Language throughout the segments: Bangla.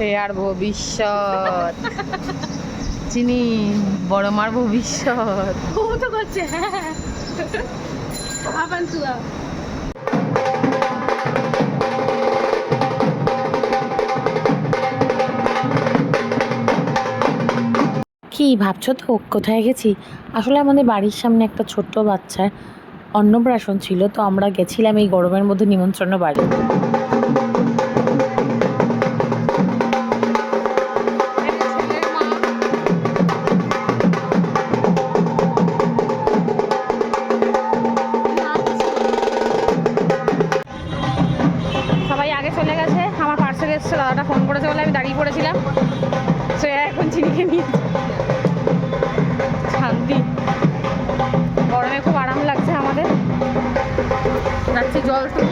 শ্রেয়ার ভবিষ্যৎ। চিনি বড় মার ভবিষ্যৎ। ও তো করছে হ্যাঁ কি ভাবছ তো? কোথায় গেছি? আসলে আমাদের বাড়ির সামনে একটা ছোট্ট বাচ্চার অন্নপ্রাশন ছিল তো আমরা গেছিলাম এই গরমের মধ্যে নিমন্ত্রণ বাড়ি বলে আমি দাঁড়িয়ে পড়েছিলাম। শ্রেয়া এখন চিনিকে নিয়ে শান্তি। গরমে খুব আরাম লাগছে আমাদের। যাচ্ছি জল তুলতে।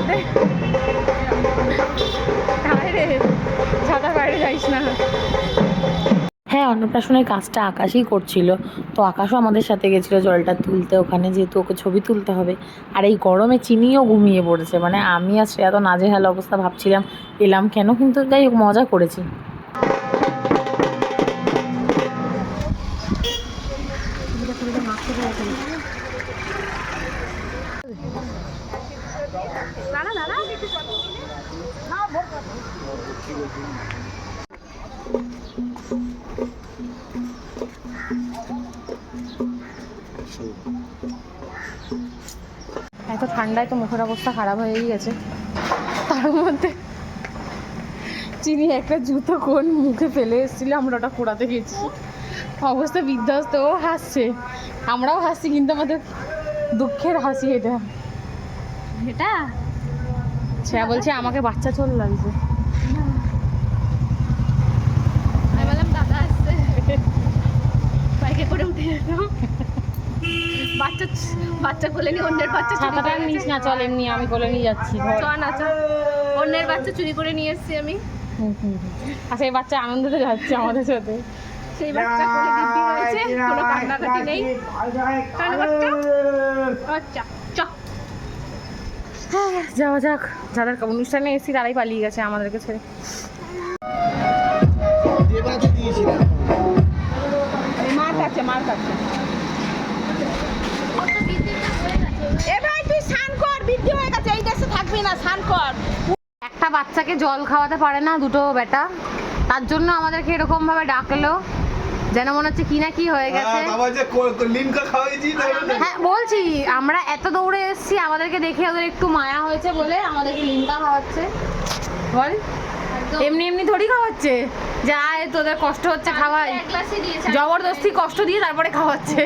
অন্নপ্রাশনের কাজটা আকাশই করছিল। তো আকাশও আমাদের সাথে গেছিল জলটা তুলতে ওখানে, যেহেতু ওকে ছবি তুলতে হবে। আর এই গরমে চিনিও ঘুমিয়ে পড়েছে। মানে আমি আর শ্রেয়া তো নাজেহাল অবস্থা ভাবছিলাম, এলাম কেন? কিন্তু যাই হোক, মজা করেছি। দাঁড়া দাঁড়া। এত ঠান্ডায় তো মুখের অবস্থা খারাপ হয়েই গেছে। তার মধ্যে চিনি একটা জুতো কোন মুখে ফেলে এসেছিল আমরা ওটা পোড়াতে গেছি। অবস্থা বিধ্বস্ত ও হাসছে। আমরাও হাসছি কিন্তু আমাদের দুঃখের হাসি এটা। এটা? সে বলছে আমাকে বাচ্চা চল লাগছে আমি বললাম দাদা আসছে বাইকে করে উঠে যেত। বাচ্চা বাচ্চা কোলে নিয়ে অন্যের বাচ্চা চুরি ছাতাটা করে নিস না চল এমনি আমি কোলে নিয়ে যাচ্ছি ঘর চ না চ অন্যের বাচ্চা চুরি করে নিয়ে এসেছি আমি। আর সেই বাচ্চা আনন্দতে যাচ্ছে আমাদের সাথে। সেই বাচ্চা কোলে দিব্যি রয়েছে কোনো কান্নাকাটি নেই। বাচ্চা চ। যাওয়া যাক। যাদের অনুষ্ঠানে এসেছি তারাই পালিয়ে গেছে আমাদেরকে ছেড়ে। কাছে মার কাছে। এ ভাই তুই স্নান কর বৃদ্ধি হয়ে গেছে এই দেশে থাকবি না স্নান কর। একটা বাচ্চাকে জল খাওয়াতে পারে না দুটো বেটা। তার জন্য আমাদেরকে এরকম ভাবে ডাকলো যেন মনে হচ্ছে কি না কি হয়ে গেছে। আবার যে কো- কো- লিমকা খাওয়াইছি তাহলে হ্যাঁ বলছি আমরা এত দৌড়ে এসেছি আমাদেরকে দেখে ওদের একটু মায়া হয়েছে বলে আমাদেরকে লিমকা খাওয়াচ্ছে। বল এমনি এমনি থোড়ি খাওয়াচ্ছে? যা তোদের কষ্ট হচ্ছে খাওয়াই। জবরদস্তি কষ্ট দিয়ে তারপরে খাওয়াচ্ছে।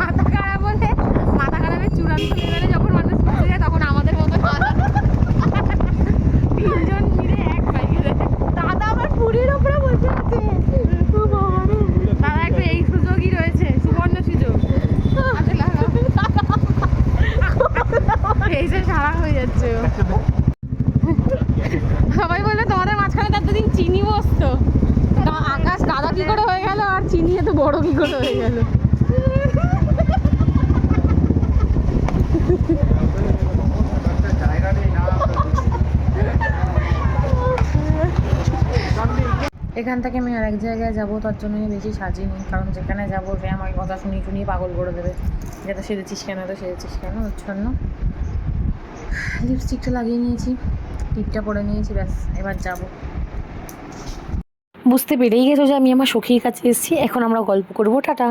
মাথা খারাপ বলে মাথা খারাপের চূড়ান্ত চিনি বসতো। আকাশ কাদা কি করে হয়ে গেল আর চিনি এত বড় কি করে হয়ে গেল? এখান থেকে আমি আরেক জায়গায় যাব, তার জন্য আমি বেশি সাজিনি। কারণ যেখানে যাব সে আমাকে কথা শুনিয়ে শুনিয়ে পাগল করে দেবে। যেটা সেরেছিস কেন তো সেরেছিস কেন, ওর জন্য। লিপস্টিকটা লাগিয়ে নিয়েছি, টিপটা পরে নিয়েছি, ব্যাস, এবার যাব। বুঝতে পেরেই গেছো যে আমি আমার সখীর কাছে এসেছি। এখন আমরা গল্প করব। টাটা।